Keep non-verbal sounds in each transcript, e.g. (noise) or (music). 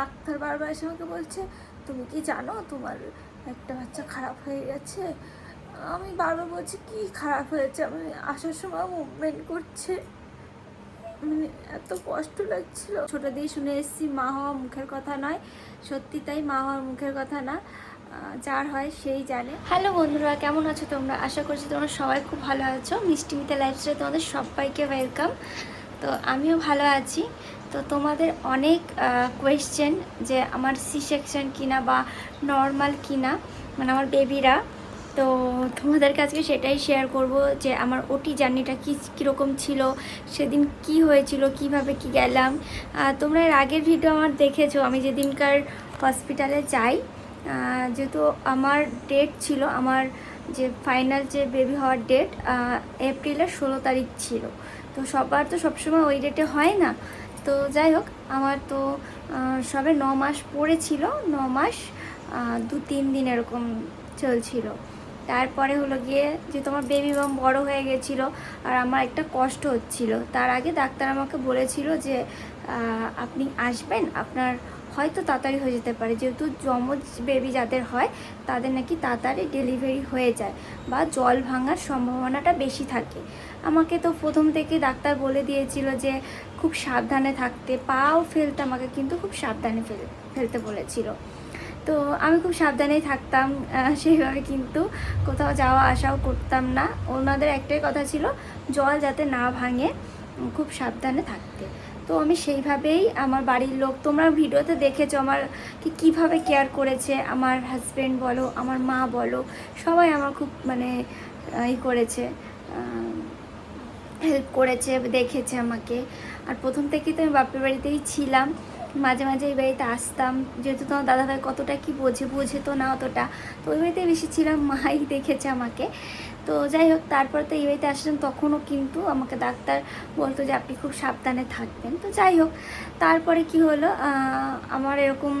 Doctor বারবার এসে আমাকে বলছে, তুমি কি জানো তোমার একটা বাচ্চা খারাপ হয়ে গেছে? আমি বারবার বলছি, কি খারাপ হয়েছে? আমি আসার সময় মুভমেন্ট করছে। মানে এত কষ্ট লাগছিল। ছোট দিয়ে শুনে এসেছি, মা হওয়া মুখের কথা নয়। সত্যি তাই মা হওয়ার মুখের কথা না। যার হয় সেই জানে। হ্যালো বন্ধুরা, কেমন আছো তোমরা? আশা করছি তোমরা সবাই খুব ভালো আছো। মিষ্টি মিতে লাইফস্টাইল তোমাদের সবাইকে ওয়েলকাম তো আমিও ভালো আছি। তো তোমাদের অনেক কোয়েশ্চেন যে আমার সি সেকশন কিনা বা নর্মাল কিনা মানে আমার বেবিরা তো তোমাদের কাছে সেটাই শেয়ার করব যে আমার ওটি জার্নিটা কী, কীরকম ছিল, সেদিন কি হয়েছিল, কীভাবে কি গেলাম। তোমরা এর আগের ভিডিও আমার দেখেছ, আমি যেদিনকার হসপিটালে যাই যেহেতু আমার ডেট ছিল, আমার যে ফাইনাল যে বেবি হওয়ার ডেট এপ্রিলের ষোলো তারিখ ছিল। তো সবার তো সবসময় ওই ডেটে হয় না তো যাই হোক, আমার তো সবে ন মাস পড়েছিল, ন মাস দু তিন দিন এরকম চলছিল। তারপরে হলো গিয়ে যে তোমার বেবি বাম বড় হয়ে গেছিল আর আমার একটা কষ্ট হচ্ছিল, তার আগে ডাক্তার আমাকে বলেছিল যে আপনি আসবেন, আপনার হয়তো তাড়াতাড়ি হয়ে যেতে পারে, যেহেতু যমজ বেবি যাদের হয়, তাদের নাকি তাড়াতাড়ি ডেলিভারি হয়ে যায় বা জল ভাঙার সম্ভাবনাটা বেশি থাকে। আমাকে তো প্রথম থেকে ডাক্তার বলে দিয়েছিল যে খুব সাবধানে থাকতে পাও ফেলতে, আমাকে কিন্তু খুব সাবধানে ফেল, ফেলতে বলেছিল। তো আমি খুব সাবধানেই থাকতাম সেইভাবে কিন্তু কোথাও যাওয়া আসাও করতাম না। ওনাদের একটাই কথা ছিল, জল যাতে না ভাঙে খুব সাবধানে থাকতে। তো আমি সেইভাবেই আমার বাড়ির লোক, তোমরা ভিডিওতে দেখেছ আমার কি, কীভাবে কেয়ার করেছে আমার হাজব্যান্ড বলো, আমার মা বলো, সবাই আমার খুব মানে ই করেছে। হেল্প করেছে, দেখেছে আমাকে। আর প্রথম থেকেই তো আমি বাপের বাড়িতেই ছিলাম। মাঝে মাঝে এই বাড়িতে আসতাম। যেহেতু তোমার দাদাভাই কতটা কি বোঝে বোঝে তো না অতটা। তো ওই বাড়িতে বেশি ছিলাম, মাই দেখেছে আমাকে। তো যাই হোক, তারপর তো এই বাড়িতে আসলাম, তখনও কিন্তু আমাকে ডাক্তার বলতো যে আপনি খুব সাবধানে থাকবেন। তো যাই হোক, তারপরে কি হলো আমার এরকম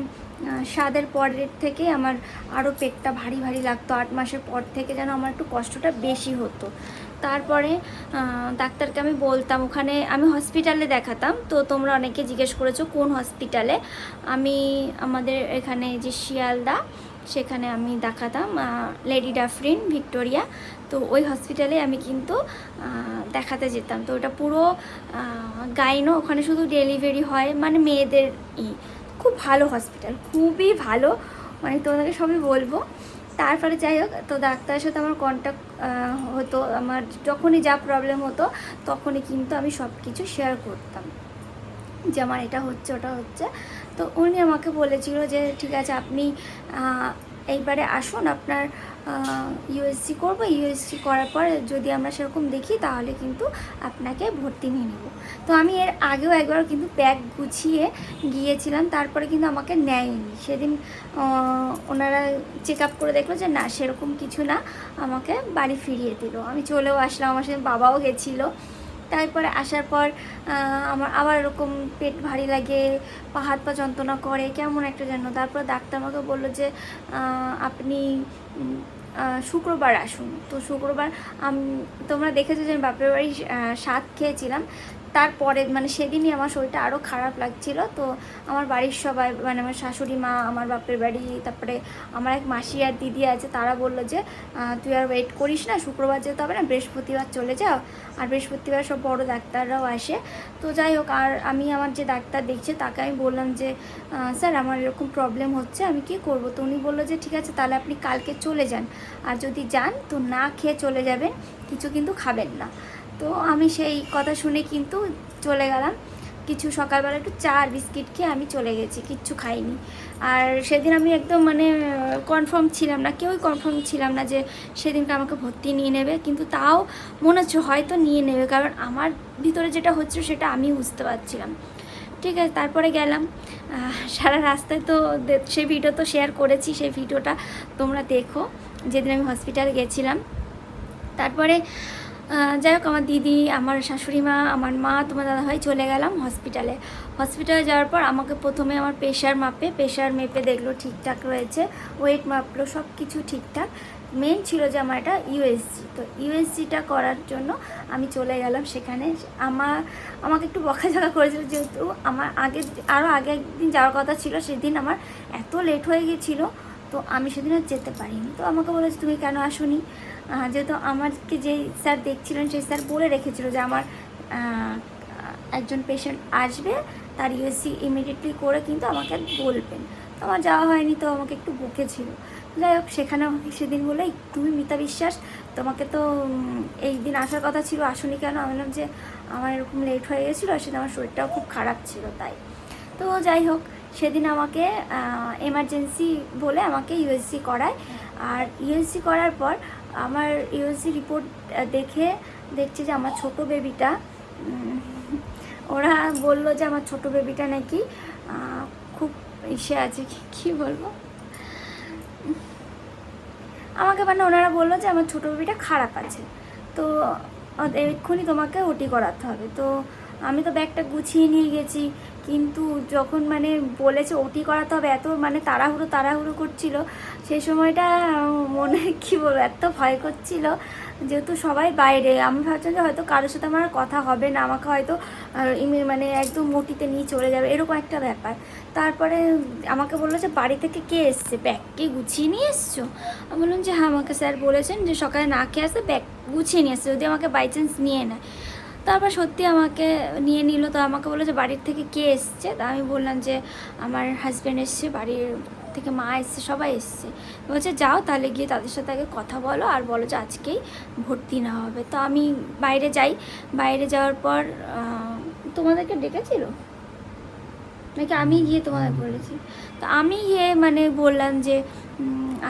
স্বাদের পরের থেকে আমার আরও পেটটা ভারী ভারী লাগতো। আট মাসের পর থেকে যেন আমার একটু কষ্টটা বেশি হতো। তারপরে ডাক্তারকে আমি বলতাম, ওখানে আমি হসপিটালে দেখাতাম। তো তোমরা অনেকে জিজ্ঞেস করেছ, কোন হসপিটালে আমি আমাদের এখানে যে শিয়ালদা, সেখানে আমি দেখাতাম লেডি ডাফরিন ভিক্টোরিয়া তো ওই হসপিটালে আমি কিন্তু দেখাতে যেতাম। তো ওটা পুরো গাইনো ওখানে শুধু ডেলিভারি হয় মানে মেয়েদের ই। খুব ভালো হসপিটাল খুবই ভালো। মানে তোমাদেরকে সবই বলব। তারপরে যাই হোক, তো ডাক্তারের সাথে আমার কন্ট্যাক্ট হতো। আমার যখনই যা প্রবলেম হতো, তখনই কিন্তু আমি সব কিছু শেয়ার করতাম। যে আমার এটা হচ্ছে, ওটা হচ্ছে। তো উনি আমাকে বলেছিল যে, ঠিক আছে, আপনি এইবারে আসুন। আপনার ইউএসসি করব। ইউএসসি করার পর যদি আমরা সেরকম দেখি, তাহলে কিন্তু আপনাকে ভর্তি নিয়ে নেব। তো আমি এর আগেও একবার কিন্তু ব্যাগ গুছিয়ে গিয়েছিলাম, তারপরে কিন্তু আমাকে নেয়নি। সেদিন ওনারা চেক আপ করে দেখল যে, না, সেরকম কিছু না, আমাকে বাড়ি ফিরিয়ে দিল। আমি চলেও আসলাম, আমার সাথে বাবাও গেছিল। তারপরে আসার পর আমার আবার এরকম পেট ভারী লাগে, পা হাত পা যন্ত্রণা করে, কেমন একটা যেন। তারপর ডাক্তার আমাকে বলল যে আপনি শুক্রবার আসুন। তো শুক্রবার তোমরা দেখেছ যে আমি বাপের বাড়ি স্বাদ খেয়েছিলাম। তারপরে মানে সেদিনই আমার শরীরটা আরও খারাপ লাগছিল। তো আমার বাড়ির সবাই মানে আমার শাশুড়ি মা, আমার বাপের বাড়ি, তারপরে আমার এক মাসি আর দিদি আছে, তারা বলল যে তুই আর ওয়েট করিস না, শুক্রবার যেতে হবে না, বৃহস্পতিবার চলে যাও। আর বৃহস্পতিবার সব বড় ডাক্তাররাও আসে। তো যাই হোক, আর আমি আমার যে ডাক্তার দেখছে, তাকে আমি বললাম যে স্যার, আমার এরকম প্রবলেম হচ্ছে, আমি কি করব? তো উনি বলল যে, ঠিক আছে, তাহলে আপনি কালকে চলে যান। আর যদি যান, তো না খেয়ে চলে যাবেন, কিছু কিন্তু খাবেন না। তো আমি সেই কথা শুনে কিন্তু চলে গেলাম। কিছু সকালবেলা একটু চা আর বিস্কিট খেয়ে আমি চলে গেছি, কিচ্ছু খাইনি। আর সেদিন আমি একদম মানে কনফার্ম ছিলাম না, কেউই কনফার্ম ছিলাম না যে সেদিনকে আমাকে ভর্তি নিয়ে নেবে, কিন্তু তাও মনে হচ্ছে হয়তো নিয়ে নেবে, কারণ আমার ভিতরে যেটা হচ্ছে সেটা আমি বুঝতে পারছিলাম। ঠিক আছে, তারপরে গেলাম। সারা রাস্তায় তো সেই ভিডিও তো শেয়ার করেছি, সেই ভিডিওটা তোমরা দেখো। যেদিন আমি হসপিটালে গেছিলাম, তারপরে যাই হোক, আমার দিদি, আমার শাশুড়ি মা আমার মা, তোমার দাদা দাদাভাই চলে গেলাম হসপিটালে হসপিটালে যাওয়ার পর আমাকে প্রথমে আমার প্রেশার মাপে প্রেশার মেপে দেখল ঠিকঠাক রয়েছে ওয়েট মাপলো সব কিছু ঠিকঠাক। মেন ছিল যে আমার এটা ইউএসজি তো ইউএসজিটা করার জন্য আমি চলে গেলাম সেখানে। আমার আমাকে একটু বকাঝকা করেছিল যেহেতু আমার আগে আরও আগে একদিন যাওয়ার কথা ছিল, সেদিন আমার এত লেট হয়ে গিয়েছিল তো আমি সেদিন আর যেতে পারিনি। তো আমাকে বলেছে, তুমি কেন আসোনি? যেহেতু আমাকে যেই স্যার দেখছিলেন সেই স্যার বলে রেখেছিল যে আমার একজন পেশেন্ট আসবে তার ইউএসসি ইমিডিয়েটলি করে কিন্তু আমাকে বলবেন। তো আমার যাওয়া হয়নি তো আমাকে একটু বকেছিল যাই হোক সেখানে আমাকে সেদিন বলে "এই, তুমি মিতা বিশ্বাস। তোমাকে তো এই দিন আসার কথা ছিল আসুনি কেন? আমি বললাম যে আমার এরকম লেট হয়ে গেছিল সেদিন আমার শরীরটাও খুব খারাপ ছিল তাই। তো যাই হোক সেদিন আমাকে এমার্জেন্সি বলে আমাকে ইউএসসি করায়। আর ইউএসসি করার পর আমার ইউএসসি রিপোর্ট দেখে দেখছি যে আমার ছোট বেবিটা ওরা বলল যে আমার ছোট বেবিটা নাকি খুব ইসে আছে, কী বলব? আমাকে মানে ওনারা বলল যে আমার ছোটো বেবিটা খারাপ আছে। তো এক্ষুনি তোমাকে ওটি করাতে হবে। তো আমি তো ব্যাগটা গুছিয়ে নিয়ে গেছি। কিন্তু যখন মানে বলেছে ওটি করাতে হবে, এত মানে তাড়াহুড়ো তাড়াহুড়ো করছিল সেই সময়টা মনে, (laughs) কি বলব, এত ভয় করছিল যেহেতু সবাই বাইরে। আমি ভাবছিলাম যে হয়তো কারোর সাথে আমার কথা হবে না, আমাকে হয়তো মানে একদম মোটিতে নিয়ে চলে যাবে, এরকম একটা ব্যাপার। তারপরে আমাকে বলল যে, বাড়ি থেকে কে এসছে? ব্যাগ কি গুছিয়ে নিয়ে এসছো? আমি বললাম যে হ্যাঁ আমাকে স্যার বলেছেন যে, সকালে না খেয়ে আসতে ব্যাগ গুছিয়ে নিয়ে এসছে, যদি আমাকে বাই চান্স নিয়ে নেয়। তারপর সত্যি আমাকে নিয়ে নিল। তো আমাকে বলল যে, বাড়ির থেকে কে এসছে? তা আমি বললাম যে, আমার হাজব্যান্ড এসছে, বাড়ির থেকে মা এসছে, সবাই এসছে। বলছে, যাও তাহলে গিয়ে তাদের সাথে আগে কথা বলো আর বলো যে, আজকেই ভর্তি না হবে। তো আমি বাইরে যাই। বাইরে যাওয়ার পর তোমাদেরকে ডেকেছিল? নাকি আমি গিয়ে তোমাদের বলেছি? তো আমি গিয়ে মানে বললাম যে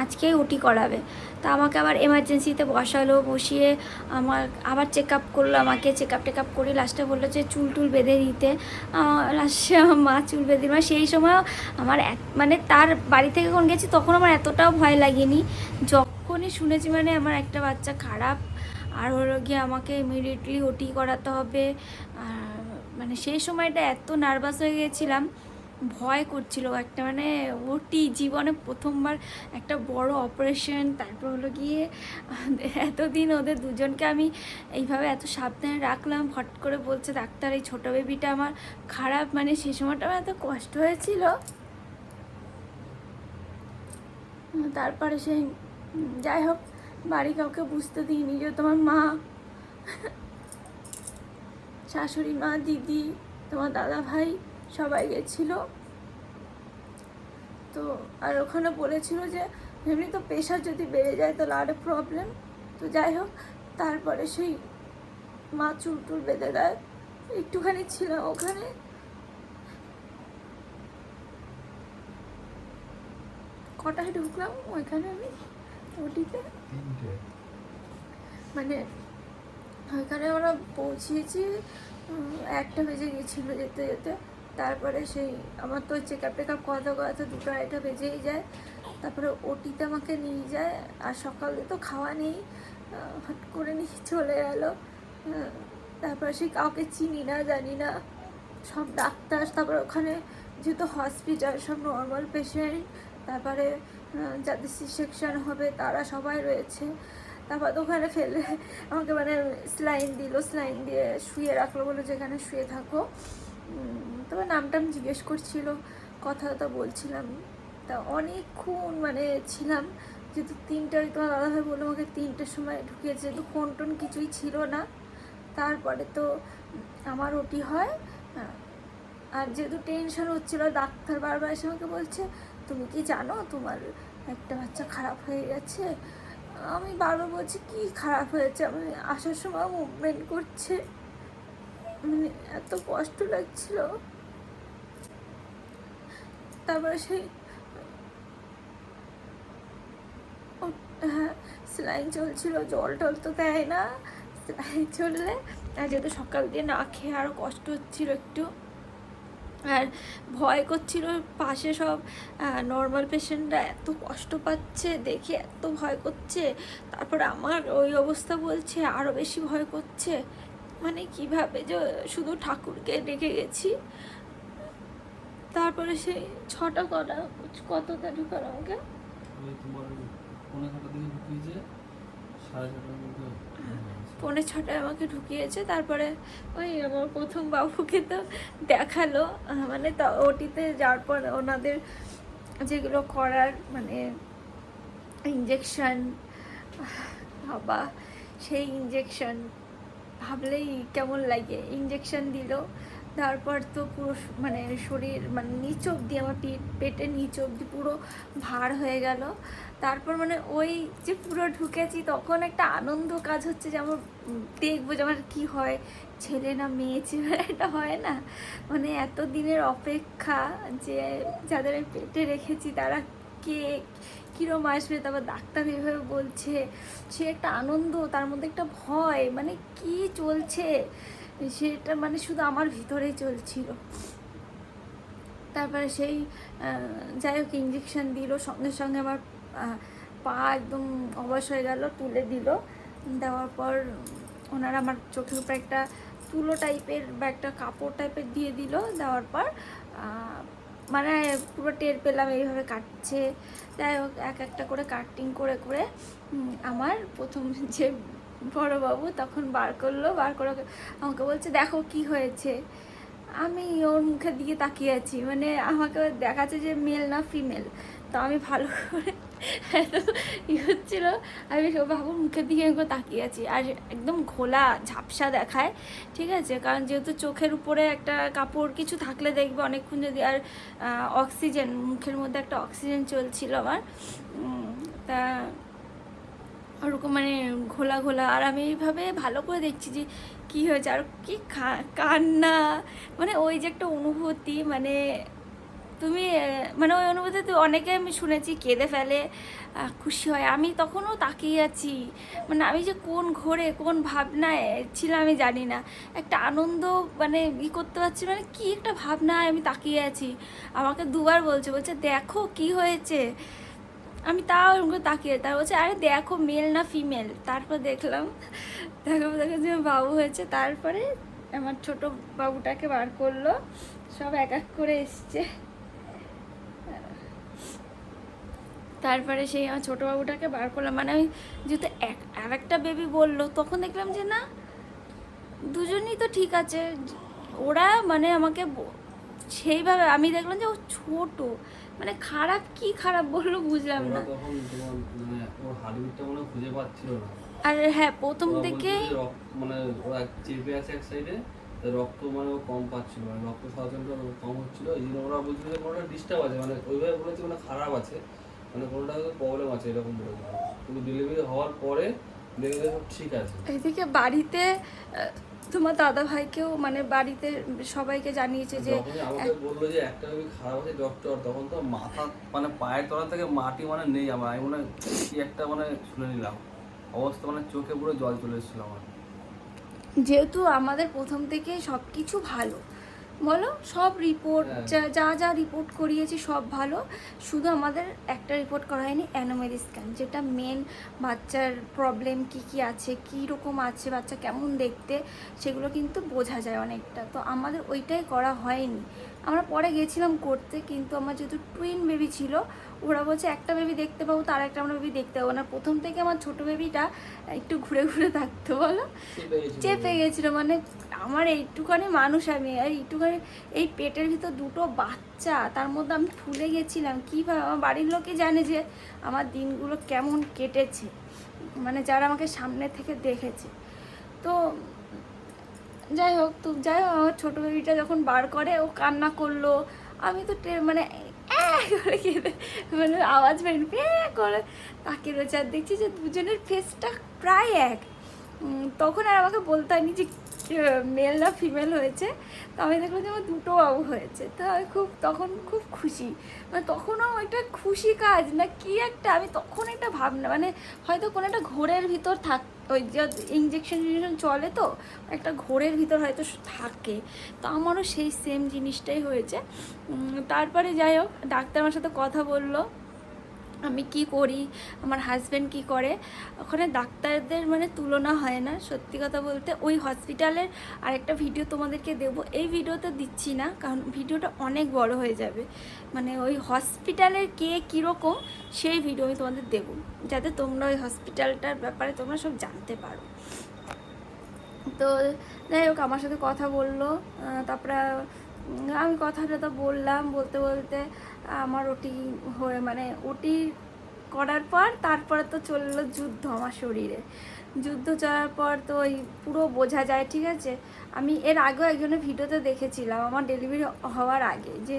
আজকেই ওটি করাবে। তা আমাকে আবার এমার্জেন্সিতে বসালো, বসিয়ে আমার আবার চেক আপ করল, আমাকে চেক আপ টেক আপ করে লাস্টে বলল যে চুল টুল বেঁধে দিতে। লাস্টে আমার মা চুল বেঁধে দিল। মানে সেই সময় আমার এত- মানে তার বাড়ি থেকে যখন গেছি তখন আমার এতটাও ভয় লাগেনি। যখনই শুনেছি মানে আমার একটা বাচ্চা খারাপ, আর হলো গিয়ে আমাকে ইমিডিয়েটলি ওটি করাতে হবে। আর মানে সেই সময়টা এত নার্ভাস হয়ে গেছিলাম ভয় করছিল একটা মানে ওটি জীবনে প্রথমবার একটা বড় অপারেশন তারপর হলো গিয়ে এতদিন ওদের দুজনকে আমি এইভাবে এত সাবধানে রাখলাম হট করে বলছে ডাক্তার এই ছোটো বেবিটা আমার খারাপ। মানে সে সময়টা আমার এত কষ্ট হয়েছিল। তারপরে উম, যাই হোক বাড়ি কাউকে বুঝতে দিইনি যে তোমার মা শাশুড়ি মা দিদি তোমার দাদা ভাই সবাই গেছিল। তো আর ওখানে বলেছিল যে এমনি তো প্রেশার যদি বেড়ে যায় তাহলে আরও প্রবলেম তো যাই হোক তারপরে সেই মা চুল টুল বেঁধে দেয়। একটুখানি ছিলাম ওখানে। কটায় ঢুকলাম? ওইখানে আমি ওটিতে। মানে ওইখানে আমরা পৌঁছিয়েছি একটা বেজে গেছিল যেতে যেতে। তারপরে সেই আমার তো চেক আপ টেক আপ করাতে করাতে দুটো আড়াইটা বেজেই যায়। তারপরে ওটিতে আমাকে নিয়ে যায় আর সকালে তো খাওয়া নেই। হট করে নিয়ে চলে গেল তারপরে সে কাউকে চিনি না, জানি না। সব ডাক্তার, তারপরে ওখানে যেহেতু হসপিটাল সব নর্মাল পেশেন্ট তারপরে যাদের সি সেকশন হবে তারা সবাই রয়েছে। তারপর ওখানে ফেলে আমাকে মানে স্লাইন দিল স্লাইন দিয়ে শুয়ে রাখল বলে যেখানে শুয়ে থাকো। তবে নামটাম জিজ্ঞেস করছিল কথা তো বলছিলাম। তা অনেকক্ষণ মানে ছিলাম যেহেতু তিনটায় তোমার দাদাভাই বলল আমাকে তিনটের সময় ঢুকিয়েছে যেহেতু ফোন টোন কিছুই ছিল না। তারপরে তো আমার ওটি হয় আহ, আর যেহেতু টেনশন হচ্ছিল ডাক্তার বারবার এসে আমাকে বলছে তুমি কি জানো তোমার একটা বাচ্চা খারাপ হয়ে গেছে? আমি বারবার বলছি কি খারাপ হয়েছে? আমি আসার সময় মুভমেন্ট করছে। মানে এত কষ্ট লাগছিল। তারপরে সেই হ্যাঁ সেলাইন চলছিল, জল টল তো দেয় না। সেলাইন চললে আর যেহেতু সকাল দিয়ে না খেয়ে আরও কষ্ট হচ্ছিল একটু, আর ভয় করছিল পাশে সব নর্মাল পেশেন্টরা এত কষ্ট পাচ্ছে, দেখে এত ভয় করছে, তারপর আমার ওই অবস্থা বলছে আরও বেশি ভয় করছে। মানে কীভাবে যে শুধু ঠাকুরকে ডেকে গেছি তারপরে সেই ছটা কটা কতটা ঢুকার আমাকে? পনেরো পৌনে ছটায় আমাকে ঢুকিয়েছে তারপরে ওই আমার প্রথম বাবুকে তো দেখাল মানে তা ওটিতে যাওয়ার পর ওনাদের যেগুলো করার মানে ইঞ্জেকশন বাবা সেই ইঞ্জেকশন ভাবলেই কেমন লাগে। ইঞ্জেকশন দিল তারপর তো পুরো মানে শরীর মানে নিচ অব্দি আমার পেট, পেটের নিচ অব্দি পুরো ভার হয়ে গেল। তারপর মানে ওই যে পুরো ঢুকেছি তখন একটা আনন্দ কাজ হচ্ছে যে আমার দেখব যে আমার কী হয়। ছেলে না মেয়ে ছেলে (laughs) এটা হয় না। মানে এত দিনের অপেক্ষা যে যাদের আমি পেটে রেখেছি তারা কে, কীরম আসবে, তারপর ডাক্তার এভাবে বলছে। সে একটা আনন্দ, তার মধ্যে একটা ভয় মানে কি চলছে? সেটা মানে শুধু আমার ভিতরেই চলছিল। তারপরে সেই যাই হোক ইঞ্জেকশন দিল, সঙ্গে সঙ্গে আমার পা একদম অবশ হয়ে গেল, তুলে দিল। দেওয়ার পর ওনারা আমার চোখের উপর একটা তুলো টাইপের বা একটা কাপড় টাইপের দিয়ে দিল। দেওয়ার পর মানে পুরো টের পেলাম এইভাবে কাটছে। যাই হোক, এক একটা করে কাটিং করে করে আমার প্রথম যে বড় বাবু তখন বার করল, বার করে আমাকে বলছে, দেখো কি হয়েছে। আমি ওর মুখের দিকে তাকিয়ে আছি মানে আমাকে দেখাচ্ছে যে মেল না ফিমেল তো আমি ভালো করে এত ই হচ্ছিল, আমি সব বাবুর মুখের দিকে এরকম তাকিয়ে আছি। আর একদম ঘোলা ঝাপসা দেখায়, ঠিক আছে? কারণ যেহেতু চোখের উপরে একটা কাপড় কিছু থাকলে দেখবে অনেকক্ষণ যদি, আর অক্সিজেন মুখের মধ্যে একটা অক্সিজেন চলছিল আমার। তা ওরকম মানে ঘোলা ঘোলা। আর আমি এইভাবে ভালো করে দেখছি যে কি হয়েছে আর কি কান্না। মানে ওই যে একটা অনুভূতি মানে তুমি মানে ওই অনুভূতি তো অনেকে আমি শুনেছি কেঁদে ফেলে খুশি হয়। আমি তখনও তাকিয়ে আছি। মানে আমি যে কোন ঘোরে, কোন ভাবনায় ছিলাম আমি জানি না। একটা আনন্দ মানে ই করতে পারছি মানে কি একটা ভাবনায় আমি তাকিয়ে আছি। আমাকে দুবার বলছে বলছে, দেখো কি হয়েছে। আমি তাও এরকম করে তাকিয়ে তার বলছে, আরে দেখো মেল না ফিমেল তারপর দেখলাম, দেখো দেখো যে বাবু হয়েছে। তারপরে আমার ছোট বাবুটাকে বার করল। সব এক এক করে এসছে। তারপরে সেই আমার ছোটো বাবুটাকে বার করলাম। মানে আমি যেহেতু এক আর একটা বেবি বলল, তখন দেখলাম যে না, দুজনই তো ঠিক আছে। ওরা মানে আমাকে সেইভাবে আমি দেখলাম যে ও ছোট। মানে খারাপ কি খারাপ বলল বুঝলাম না। তখন তোমার মানে মনে না। আর হ্যাঁ প্রথম থেকে রক্ত মানে ওরা চেপে আছে এক সাইডে রক্ত মানে কম পাচ্ছিল মানে রক্ত সচেতনটা কম হচ্ছিল এই জন্য ওরা বলছিল যে কোনোটা ডিস্টার্ব আছে মানে ওইভাবে বলেছে মানে খারাপ আছে মানে কোনোটা প্রবলেম আছে এরকম বলেছিল কিন্তু ডেলিভারি হওয়ার পরে ঠিক আছে। এদিকে বাড়িতে তোমার দাদা ভাইকেও মানে বাড়িতে সবাইকে জানিয়েছে যে আমাকে বলল যে একটা বেবি খারাপ আছে ডক্টর তখন তো মাথা মানে পায়ের তলা থেকে মাটি মানে নেই আমার। আমি মনে কি একটা মানে শুনে নিলাম। অবস্থা মানে চোখে পুরো জল চলে এসেছিল আমার। যেহেতু আমাদের প্রথম থেকে সব কিছু ভালো বলো? সব রিপোর্ট হ্যাঁ। যা যা যা রিপোর্ট করিয়েছি সব ভালো। শুধু আমাদের একটা রিপোর্ট করা হয়নি অ্যানোমেলি স্ক্যান যেটা মেন বাচ্চার প্রবলেম কি কি আছে কী রকম আছে বাচ্চা কেমন দেখতে সেগুলো কিন্তু বোঝা যায় অনেকটা। তো আমাদের ওইটাই করা হয়নি। আমরা পরে গেছিলাম করতে কিন্তু আমার যেহেতু টুইন বেবি ছিল ওরা বলছে একটা বেবি দেখতে পাবো তার একটা আমরা বেবি দেখতে পাবো। না প্রথম থেকে আমার ছোটো বেবিটা একটু ঘুরে ঘুরে থাকতো বলো? চেপে গেছিল। মানে আমার এইটুখানি মানুষ আমি আর এইটুখানি এই পেটের ভিতর দুটো বাচ্চা তার মধ্যে আমি ফুলে গেছিলাম। কীভাবে আমার বাড়ির লোকই জানে যে আমার দিনগুলো কেমন কেটেছে মানে যারা আমাকে সামনে থেকে দেখেছে। তো যাই হোক তো যাই হোক আমার ছোটো বেবিটা যখন বার করে ও কান্না করল। আমি তো মানে করে কেঁদে মানে আওয়াজ বের "অ্যাঁ" করে। তাকে রয়েছে দেখছি যে দুজনের ফেসটা প্রায় এক। তখন আর আমাকে বলতে হয়নি যে মেল না ফিমেল হয়েছে তো আমি দেখলাম যে আমার দুটো বাবু হয়েছে। তো আমি খুব তখন খুব খুশি। মানে তখনও একটা খুশি কাজ, না কি একটা, আমি তখন একটা ভাবনা মানে হয়তো কোনো একটা ঘোরের ভিতর থাক, ওই যে ইঞ্জেকশন ইঞ্জেকশন চলে তো, একটা ঘোরের ভিতর হয়তো থাকে। তো আমারও সেই সেম জিনিসটাই হয়েছে। তারপরে যাই হোক, ডাক্তার আমার সাথে কথা বলল। আমি কি করি? আমার হাজব্যান্ড কি করে? ওখানে ডাক্তারদের মানে তুলনা হয় না, সত্যি কথা বলতে। ওই হসপিটালের আরেকটা ভিডিও তোমাদেরকে দেব। এই ভিডিওতে দিচ্ছি না, কারণ ভিডিওটা অনেক বড় হয়ে যাবে। মানে ওই হসপিটালের কে কীরকম, সেই ভিডিও আমি তোমাদের দেবো। যাতে তোমরা ওই হসপিটালটার ব্যাপারে তোমরা সব জানতে পারো। তো যাই হোক, আমার সাথে কথা বলল। তারপরে আমি কথাটা তো বললাম, বলতে বলতে আমার ওটি হয়ে মানে ওটি করার পর তারপরে তো চলল যুদ্ধ আমার শরীরে। যুদ্ধ চলার পর তো ওই পুরো বোঝা যায়, ঠিক আছে? আমি এর আগেও একজনের ভিডিওতে দেখেছিলাম, আমার ডেলিভারি হওয়ার আগে যে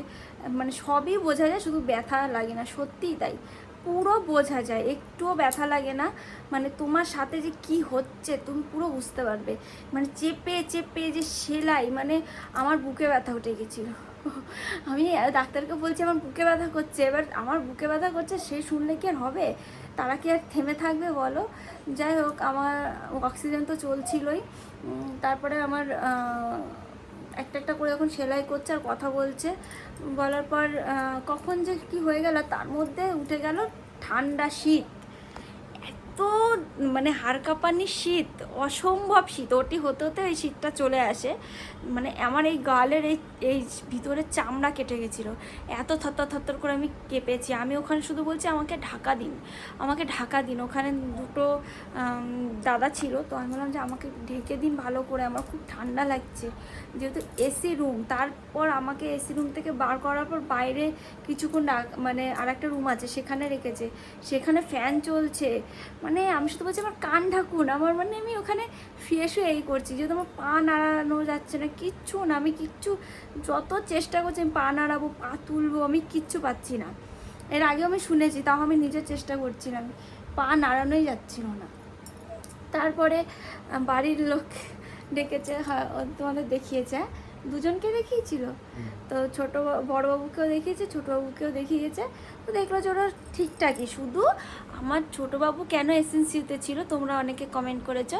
মানে সবই বোঝা যায়, শুধু ব্যথা লাগে না, সত্যিই তাই। পুরো বোঝা যায়, একটুও ব্যথা লাগে না। মানে তোমার সাথে যে কি হচ্ছে, তুমি পুরো বুঝতে পারবে। মানে চেপে চেপে যে সেলাই মানে আমার বুকে ব্যথা উঠে গেছিল। আমি ডাক্তারকে বলছি, আমার বুকে ব্যথা করছে। এবার আমার বুকে ব্যথা করছে, সে শুনলে কি আর হবে? তারা কি আর থেমে থাকবে বলো? যাই হোক, আমার অক্সিজেন তো চলছিলই। তারপরে আমার একটা একটা করে এখন সেলাই করছে আর কথা বলছে। বলার পর কখন যে কি হয়ে গেল, তার মধ্যে উঠে গেল ঠান্ডা শীত। এত মানে হাড় কাঁপানি শীত, অসম্ভব শীত। ওটি হতে হতে ওই শীতটা চলে আসে। মানে আমার এই গালের এই এই ভিতরে চামড়া কেটে গেছিল। এত থরথর থরথর করে আমি কেঁপেছি। আমি ওখানে শুধু বলছি, আমাকে ঢাকা দিন। আমাকে ঢাকা দিন। ওখানে দুটো দাদা ছিল। তো আমি বললাম যে, আমাকে ঢেকে দিন ভালো করে। আমার খুব ঠান্ডা লাগছে। যেহেতু এসি রুম, তারপর আমাকে এসি রুম থেকে বার করার পর বাইরে কিছুক্ষণ মানে আর একটা রুম আছে, সেখানে রেখেছে। সেখানে ফ্যান চলছে। মানে আমি শুধু বলছি, আমার কান ঢাকুন। আমার মানে আমি ওখানে শুয়ে শুয়ে এই করছি। যেহেতু আমার পা নাড়ানো যাচ্ছে না কিচ্ছু না আমি কিচ্ছু যত চেষ্টা করছি আমি পা নাড়াবো পা তুলবো আমি কিচ্ছু পাচ্ছি না। এর আগেও আমি শুনেছি তাও আমি নিজের চেষ্টা করছিলাম পা নাড়ানোই যাচ্ছিল না। তারপরে বাড়ির লোক (laughs) ডেকেছে হ্যাঁ, তোমাদের দেখিয়েছে হ্যাঁ? দুজনকে দেখিয়েছিল? তো ছোটো বড়বাবুকেও দেখিয়েছে ছোটবাবুকেও দেখিয়েছে তো দেখল যে ওরা ঠিকঠাকই শুধু আমার ছোটোবাবু কেন এসএনসিউতে ছিল তোমরা অনেকে কমেন্ট করেছ।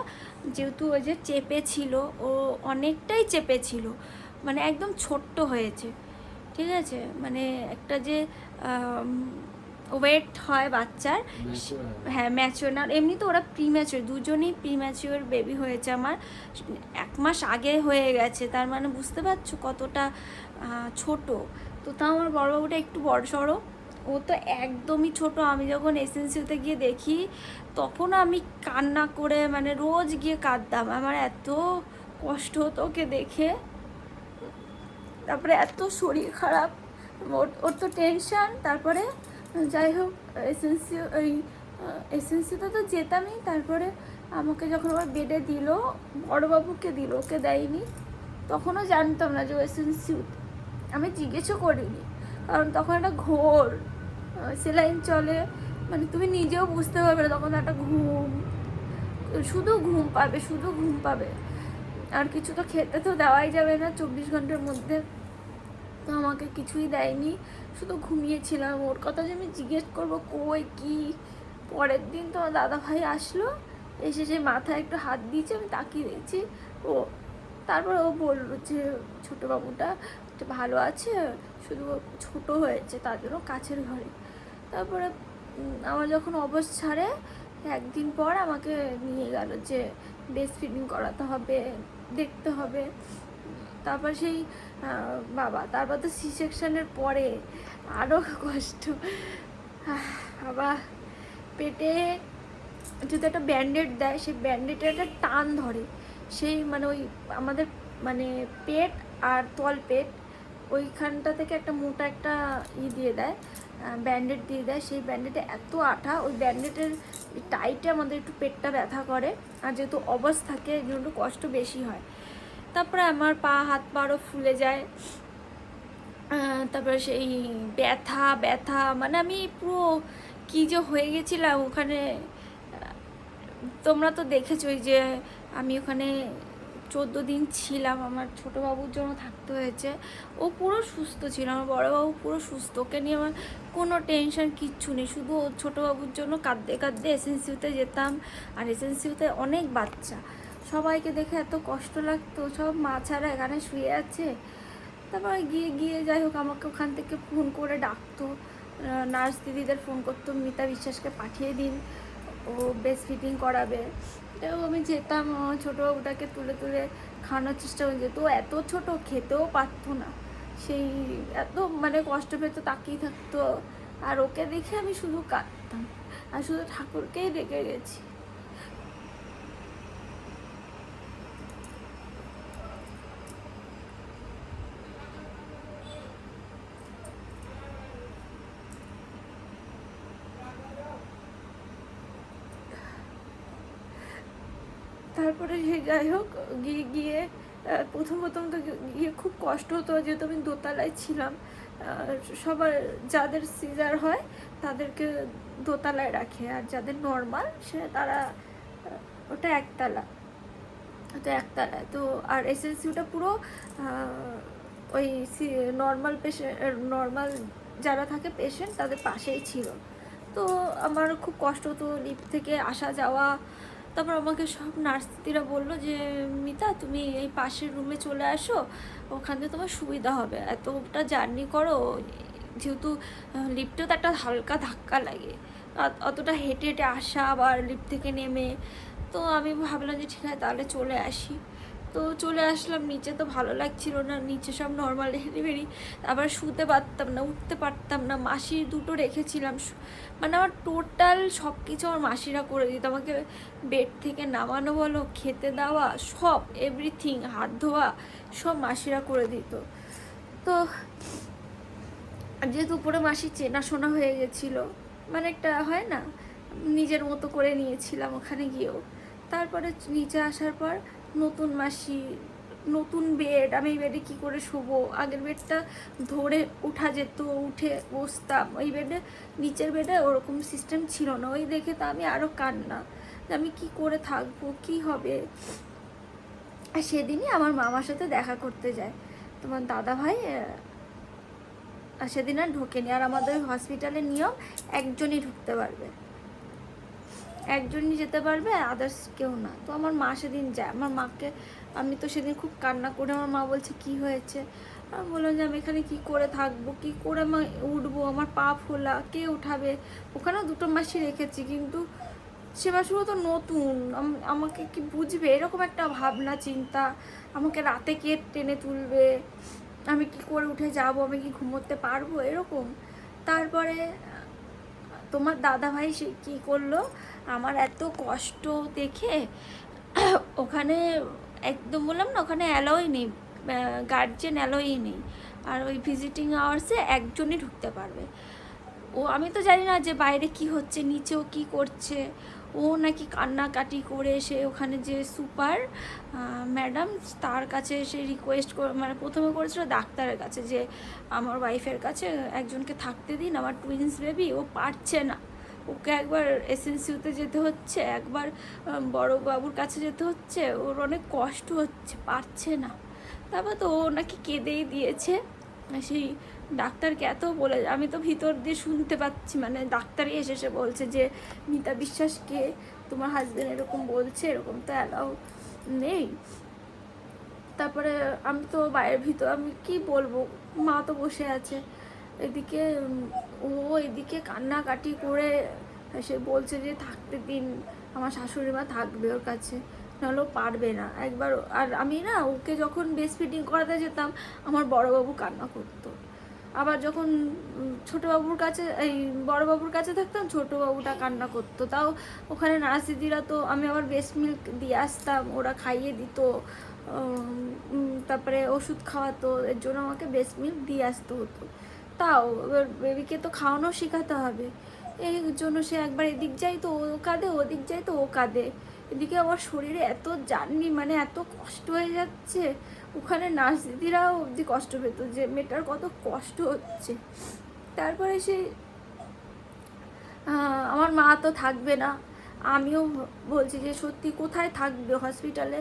যেহেতু ওই যে চেপে ছিল ও অনেকটাই চেপে ছিল মানে একদম ছোট্ট হয়েছে ঠিক আছে? মানে একটা যে ওয়েট হয় বাচ্চার হ্যাঁ ম্যাচিওর না এমনি তো ওরা প্রিম্যাচিওর দুজনেই প্রিম্যাচিওর বেবি হয়েছে আমার। এক মাস আগে হয়ে গেছে তার মানে বুঝতে পারছ কতটা ছোট। তো তাও আমার বড়বাবুটা একটু বড় সড়ো ও তো একদমই ছোট। আমি যখন এসেন্সিতে গিয়ে দেখি, তখন আমি কান্না করে মানে রোজ গিয়ে কাঁদতাম। আমার এত কষ্ট হতো ওকে দেখে। তারপরে এত শরীর খারাপ, ওর ওর তো টেনশন তারপরে যাই হোক এসেন্সি ওই এসেন্সিতে তো যেতামই। তারপরে আমাকে যখন আবার বেডে দিল, বড়োবাবুকে দিল, ওকে দেয়নি। তখনও জানতাম না যে ও এসেন্সি আমি জিজ্ঞেসও করিনি। কারণ তখন একটা ঘোর। সেলাইন চলে। মানে তুমি নিজেও বুঝতে পারবে তখন একটা ঘুম। শুধু ঘুম পাবে, শুধু ঘুম পাবে। আর কিছু তো খেতে তো দেওয়াই যাবে না চব্বিশ ঘণ্টার মধ্যে। তো আমাকে কিছুই দেয়নি। শুধু ঘুমিয়েছিলাম। ওর কথা যে আমি জিজ্ঞেস করব, কই, কি? পরের দিন তো দাদা ভাই আসলো। এসে সে মাথায় একটু হাত দিয়েছে, আমি তাকিয়ে দেখছি। ও, তারপর ও বলল যে ছোটো বাবুটা ভালো আছে, শুধু ছোট হয়েছে, তার জন্য কাছের ঘরে। তারপরে আমার যখন অবস ছাড়ে, একদিন পর আমাকে নিয়ে গেল যে বেস্ট ফিডিং করাতে হবে, দেখতে হবে। তারপর সেই বাবা, তারপর তো সি সেকশনের পরে আরও কষ্ট। বাবা, পেটে যদি একটা ব্যান্ডেড দেয়, সেই ব্যান্ডেডের একটা টান ধরে। সেই মানে ওই আমাদের মানে পেট আর তল পেট, ওইখানটা থেকে একটা মোটা একটা ই দিয়ে দেয়। ব্যান্ডেড দিয়ে দেয়, সেই ব্যান্ডেডে এত আঠা, ওই ব্যান্ডেডের টাইটে আমাদের একটু পেটটা ব্যথা করে। আর যেহেতু অবস থাকে, এই জন্য কষ্ট বেশি হয়। তারপরে আমার পা, হাত পাড়ও ফুলে যায়। তারপরে সেই ব্যথা ব্যথা মানে আমি পুরো কী যে হয়ে গেছিলাম ওখানে তোমরা তো দেখেছোই যে আমি ওখানে চোদ্দ দিন ছিলাম। আমার ছোটো বাবুর জন্য থাকতে হয়েছে। ও পুরো সুস্থ ছিল। আমার বড় বাবু পুরো সুস্থ। ওকে নিয়ে আমার কোনো টেনশন কিচ্ছু নেই। শুধু ওর ছোটো বাবুর জন্য কাঁদতে কাঁদতে এসএনসিউতে যেতাম। আর এসএনসিউতে অনেক বাচ্চা। সবাইকে দেখে এত কষ্ট লাগতো। সব মা ছাড়া এখানে শুয়ে আছে। তারপর গিয়ে গিয়ে যাই হোক, আমাকে ওখান থেকে ফোন করে ডাকতো। নার্স দিদিদের ফোন করতো। মিতা বিশ্বাসকে পাঠিয়ে দিন। ও বেস্ট ফিটিং করাবে। এটাও আমি যেতাম ছোটো বাবুটাকে তুলে তুলে খাওয়ানোর চেষ্টা করে যেত এত ছোট খেতেও পারতো না। সেই এত মানে কষ্ট পেতো তাকিয়ে থাকতো। আর ওকে দেখে আমি শুধু কাঁদতাম। আর শুধু ঠাকুরকেই ডেকে গেছি। তারপরে যাই হোক, গিয়ে গিয়ে প্রথম প্রথম তো গিয়ে খুব কষ্ট হতো যেহেতু আমি দোতলায় ছিলাম। সবার যাদের সিজার হয়, তাদেরকে দোতলায় রাখে। আর যাদের নর্মাল সে তারা ওটা একতলা। তো একতলায়। তো আর এসএসইউটা পুরো ওই নর্মাল পেশেন্ট নর্মাল যারা থাকে পেশেন্ট তাদের পাশেই ছিল। তো আমার খুব কষ্ট হতো লিফট থেকে আসা যাওয়া তারপর আমাকে সব নার্স দিদিরা বলল যে, মিতা, তুমি এই পাশের রুমে চলে আসো, ওখান থেকে তোমার সুবিধা হবে। এতটা জার্নি করো, যেহেতু লিফটেও তো একটা হালকা ধাক্কা লাগে। অতটা হেঁটে হেঁটে আসা আবার লিফট থেকে নেমে। তো আমি ভাবলাম যে, ঠিক আছে, তাহলে চলে আসি। তো চলে আসলাম, নিচে তো ভালো লাগছিল না, নিচে সব নর্মাল ডেলিভারি আবার শুতে পারতাম না, উঠতে পারতাম না, মাসি দুটো রেখেছিলাম মানে আমার টোটাল সব কিছু আমার মাসিরা করে দিত, আমাকে বেড থেকে নামানো বলো, খেতে দেওয়া, সব এভরিথিং হাত ধোয়া, সব মাসিরা করে দিত। তো যেহেতু উপরে মাসি চেনাশোনা হয়ে গেছিল মানে একটা হয় না, নিজের মতো করে নিয়েছিলাম ওখানে গিয়েও। তারপরে নিচে আসার পর নতুন মাসি, নতুন বেড আমি এই বেডে কী করে শোবো? আগের বেডটা ধরে উঠা যেত, উঠে বসতাম। ওই বেডে নিচের বেডে ওরকম সিস্টেম ছিল না। ওই দেখে তো আমি আরও কান্না যে আমি কি করে থাকব, কি হবে? আর সেদিনই আমার মামার সাথে দেখা করতে যায়। তোমার দাদা ভাই সেদিন আর ঢোকেনি। আর আমাদের হসপিটালের নিয়ম, একজনই ঢুকতে পারবে। একজনই যেতে পারবে আদার্স কেউ না। তো আমার মা সেদিন যায়। আমার মাকে, আমি তো সেদিন খুব কান্না করে আমার মা বলছে, কি হয়েছে? আমি বললাম যে, আমি এখানে কি করে থাকব? কি করে আমি উঠবো? আমার পা ফোলা। কে উঠাবে? ওখানেও দুটো মাসি রেখেছি, কিন্তু সেবা শুরু তো নতুন। আমাকে কি বুঝবে? এরকম একটা ভাবনা, চিন্তা। আমাকে রাতে কে টেনে তুলবে? আমি কি করে উঠে যাব? আমি কি ঘুমোতে পারব? এরকম। তারপরে, তোমার দাদা ভাই সে কী করল? আমার এত কষ্ট দেখে ওখানে একদম বললাম না, ওখানে অ্যালোই নেই গার্জেন অ্যালোই নেই। আর ওই ভিজিটিং আওয়ার্সে একজনই ঢুকতে পারবে। ও, আমি তো জানি না যে বাইরে কি হচ্ছে, নিচেও কি করছে। ও নাকি কান্নাকাটি করে সে ওখানে যে সুপার ম্যাডাম তার কাছে সে রিকোয়েস্ট করে মানে প্রথমে করেছিল ডাক্তারের কাছে যে, আমার ওয়াইফের কাছে একজনকে থাকতে দিন, আমার টুইন্স বেবি ও পারছে না। ওকে একবার এসএনসিউতে যেতে হচ্ছে, একবার বড় বাবুর কাছে যেতে হচ্ছে, ওর অনেক কষ্ট হচ্ছে, পারছে না। তারপর তো ও নাকি কেঁদেই দিয়েছে। সেই ডাক্তারকে এত বলে, আমি তো ভিতর দিয়ে শুনতে পাচ্ছি মানে ডাক্তারই এসে এসে বলছে যে, মিতা বিশ্বাসকে তোমার হাজবেন্ড এরকম বলছে, এরকম তো অ্যালাউ নেই। তারপরে আমি তো বাইরের ভিতর, আমি কি বলব? মা তো বসে আছে। এদিকে ও এদিকে কান্নাকাটি করে সে বলছে যে, থাকতে দিন, আমার শাশুড়ি মা থাকবে ওর কাছে, নাহলে পারবে না। একবার, আর আমি না, ওকে যখন বেস্ট ফিটিং করাতে যেতাম, আমার বড়বাবু কান্না করতো। আবার যখন ছোটবাবুর কাছে, এই বড়বাবুর কাছে থাকতাম, ছোটবাবুটা কান্না করতো। তাও ওখানে নার্স দিদিরা তো, আমি আবার বেস্ট মিল্ক দিয়ে আসতাম, ওরা খাইয়ে দিত তারপরে ওষুধ খাওয়াতো, এর জন্য আমাকে বেস্ট মিল্ক দিয়ে আসতে হতো। তাও, এবার বেবিকে তো খাওয়ানো শেখাতে হবে। এই জন্য সে একবার এদিক যাই তো ও কাঁদে, ওদিক যাই তো ও কাঁদে। এদিকে আমার শরীরে এত জার্নি মানে এত কষ্ট হয়ে যাচ্ছে, ওখানে নার্স দিদিরাও অবধি কষ্ট পেত যে মেয়েটার কত কষ্ট হচ্ছে। তারপরে সে আমার মা তো থাকবে না। আমিও বলছি যে, সত্যি কোথায় থাকবে হসপিটালে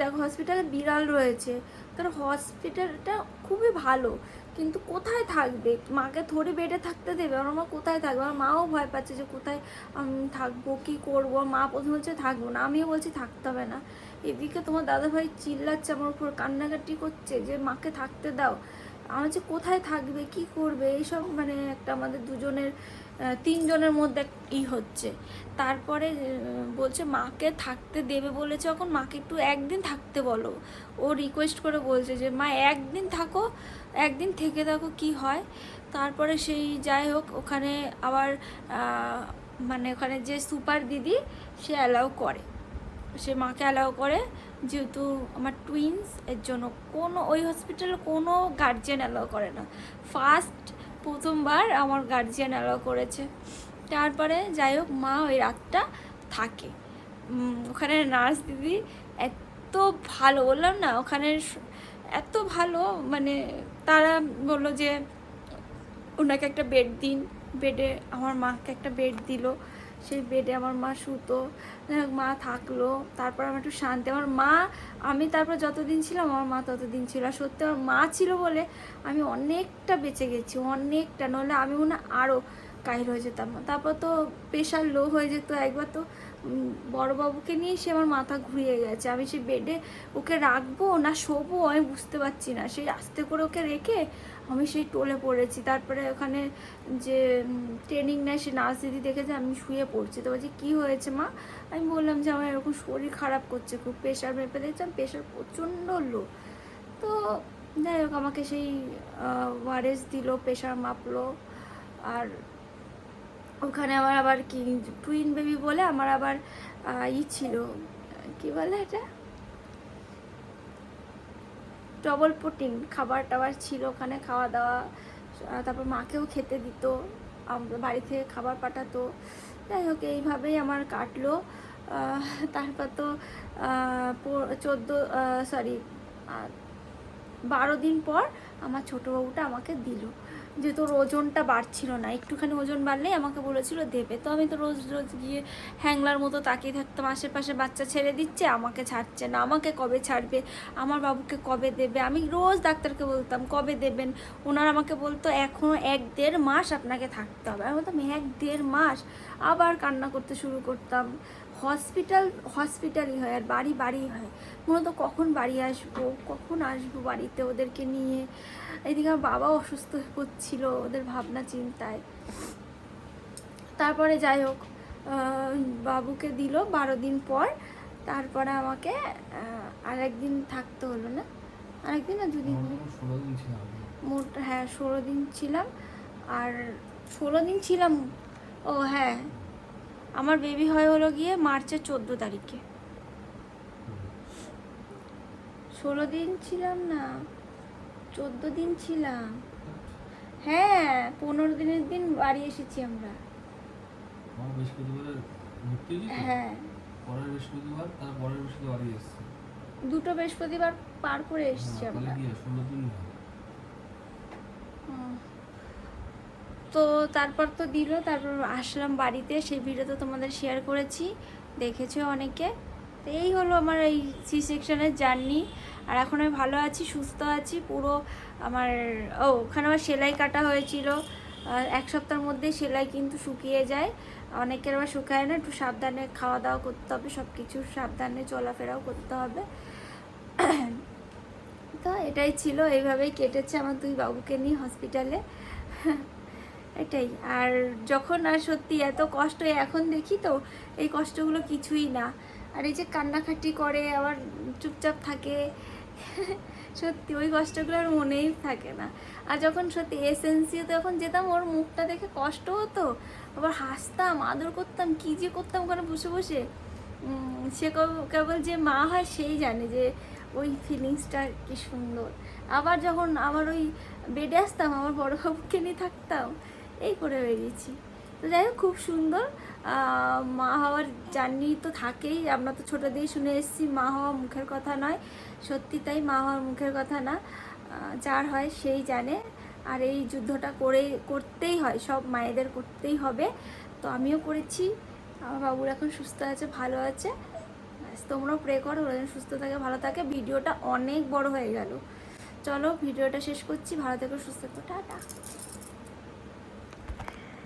দেখো হসপিটালে বিড়াল রয়েছে। তার হসপিটালটা খুবই ভালো। কিন্তু কোথায় থাকবে? মাকে থরে বেডে থাকতে দেবে? আমার মা কোথায় থাকবে? আমার মাও ভয় পাচ্ছে যে কোথায় আমি থাকব, কি করব? মা প্রথম হচ্ছে থাকব না। আমিও বলছি, থাকতে হবে না। এদিকে তোমার দাদাভাই চিল্লাচ্ছে আমার উপর, কান্নাকাটি করছে যে, মাকে থাকতে দাও। আমার হচ্ছে কোথায় থাকবে? কি করবে? এইসব মানে একটা আমাদের দুজনের তিনজনের মধ্যে ই হচ্ছে। তারপরে বলছে মাকে থাকতে দেবে বলেছে এখন মাকে একটু একদিন থাকতে বলো। ও রিকোয়েস্ট করে বলছে যে, মা, একদিন থাকো, একদিন থেকে থাকো কি হয়। তারপরে সেই যাই হোক, ওখানে আবার মানে ওখানে যে সুপার দিদি, সে অ্যালাউ করে। সে মাকে অ্যালাউ করে, যেহেতু আমার টুইন্স এর জন্য কোনো, ওই হসপিটালে কোনো গার্জেন অ্যালাউ করে না। ফার্স্ট প্রথমবার আমার গার্জিয়ান অ্যালাউ করেছে। তারপরে যাই হোক, মা ওই রাতটা থাকে। ওখানে নার্স দিদি এত ভালো, বললাম না, ওখানে এত ভালো মানে তারা বলল যে, ওনাকে একটা বেড দিন। বেডে আমার মাকে একটা বেড দিল। সেই বেডে আমার মা শুতো। মা থাকল। তারপর আমার একটু শান্তি। আমার মা, আমি তারপর যতদিন ছিলাম, আমার মা ততদিন ছিল। আর সত্যি আমার মা ছিল বলে আমি অনেকটা বেঁচে গেছি, অনেকটা। নইলে আমি মনে আরও কাহিল হয়ে যেতাম। তারপর তো প্রেশার লো হয়ে যেত। একবার তো বড়বাবুকে নিয়ে সে আমার মাথা ঘুরিয়ে গেছে। আমি সেই বেডে ওকে রাখব না শোবো আমি বুঝতে পারছি না। সেই আস্তে করে ওকে রেখে আমি সেই টোলে পড়েছি। তারপরে ওখানে যে ট্রেনিং নেয় সে নার্স দিদি দেখেছে আমি শুয়ে পড়ছি। তো বলছি, কী হয়েছে মা? আমি বললাম যে, আমার এরকম শরীর খারাপ করছে, খুব প্রেশার মেপে দেখছিলাম প্রেশার প্রচণ্ড লো তো যাই হোক, আমাকে সেই ওয়ারেস দিল প্রেশার মাপলো। আর ওখানে আমার আবার কি টুইন বেবি বলে আমার আবার ই ছিল, কি বলে এটা? ডবল প্রোটিন খাবার টাবার ছিল ওখানে, খাওয়া দাওয়া তারপর মাকেও খেতে দিত বাড়ি থেকে খাবার পাঠাতো। যাই হোক, এইভাবেই আমার কাটলো। তারপর তো চোদ্দ সরি বারো দিন পর আমার ছোটো বাবুটা আমাকে দিল। যেহেতু তোর ওজনটা বাড়ছিল না, একটুখানি ওজন বাড়লেই আমাকে বলেছিল দেবে। তো আমি তো রোজ রোজ গিয়ে হ্যাংলার মতো তাকিয়ে থাকতাম, আশেপাশে বাচ্চা ছেড়ে দিচ্ছে, আমাকে ছাড়ছে না, আমাকে কবে ছাড়বে, আমার বাবুকে কবে দেবে? আমি রোজ ডাক্তারকে বলতাম, কবে দেবেন? ওনারা আমাকে বলতো এখনও এক দেড় মাস আপনাকে থাকতে হবে। আমি বলতাম, এক দেড় মাস? আবার কান্না করতে শুরু করতাম। হসপিটাল হসপিটালই হয় আর বাড়ি বাড়ি হয়। মূলত কখন বাড়ি আসব কখন আসব বাড়িতে ওদেরকে নিয়ে? এদিকে আমার বাবা অসুস্থ হয়ে পড়ছিল ওদের ভাবনা চিন্তায়। তারপরে যাই হোক বাবুকে দিল বারো দিন পর। তারপরে আমাকে আর একদিন থাকতে হলো না? আরেকদিন না দুদিন? মোট হ্যাঁ ষোলো দিন ছিলাম। আর ষোলো দিন ছিলাম? ও হ্যাঁ। আমার বেবি হয় হলো গিয়ে মার্চের চোদ্দ তারিখে। ষোলো দিন ছিলাম না চোদ্দ দিন ছিলাম। হ্যাঁ পনেরো দিনের দিন বাড়ি এসেছি আমরা। হ্যাঁ। পরের বৃহস্পতিবার তার পরের বৃহস্পতিবার এসেছি। দুটো বৃহস্পতিবার পার করে এসেছি হ্যাঁ, আমরা। ষোলো দিন। হুম। তো তারপর তো দিল, তারপর আসলাম বাড়িতে। সেই ভিডিও তো তোমাদের শেয়ার করেছি, দেখেছ অনেকে? তো এই হলো আমার এই সি সেকশনের জার্নি আর এখন আমি ভালো আছি, সুস্থ আছি, পুরো আমার, ও, ওখানে আমার সেলাই কাটা হয়েছিল। এক সপ্তাহের মধ্যেই সেলাই কিন্তু শুকিয়ে যায়। অনেকের আবার শুকায় না, একটু সাবধানে খাওয়া দাওয়া করতে হবে সব কিছু সাবধানে চলাফেরাও করতে হবে। তো এটাই ছিল, এইভাবেই কেটেছে আমার দুই বাবুকে নিয়ে হসপিটালে এটাই। আর যখন আর সত্যি এত কষ্ট এখন দেখি তো, এই কষ্টগুলো কিছুই না। আর এই যে কান্নাকাটি করে, আবার চুপচাপ থাকে, সত্যি ওই কষ্টগুলো আর মনেই থাকে না। আর যখন সত্যি এসেন্সিতে যখন যেতাম, ওর মুখটা দেখে কষ্ট হতো। আবার হাসতাম, আদর করতাম, কী যে করতাম ওখানে বসে বসে। সে কেবল যে মা হয় সেই জানে যে ওই ফিলিংসটা কি সুন্দর। আবার যখন আমার ওই বেডে আসতাম, আমার বড় বাবুকে নিয়ে থাকতাম এই করে বেরিয়েছি। তো যাই হোক, খুব সুন্দর। মা হওয়ার জার্নি তো থাকেই। আমরা তো ছোটো দিয়েই শুনে এসেছি, মা হওয়া মুখের কথা নয়। সত্যি তাই মা হওয়ার মুখের কথা না। যার হয় সেই জানে। আর এই যুদ্ধটা করে, করতেই হয়, সব মায়েদের করতেই হবে। তো আমিও করেছি। আমার বাবুর এখন সুস্থ আছে, ভালো আছে। তোমরাও প্রে করো, ওরা যেন সুস্থ থাকে, ভালো থাকে। ভিডিওটা অনেক বড় হয়ে গেল। চলো, ভিডিওটা শেষ করছি। ভালো থেকো, সুস্থ থেকো। টাটা।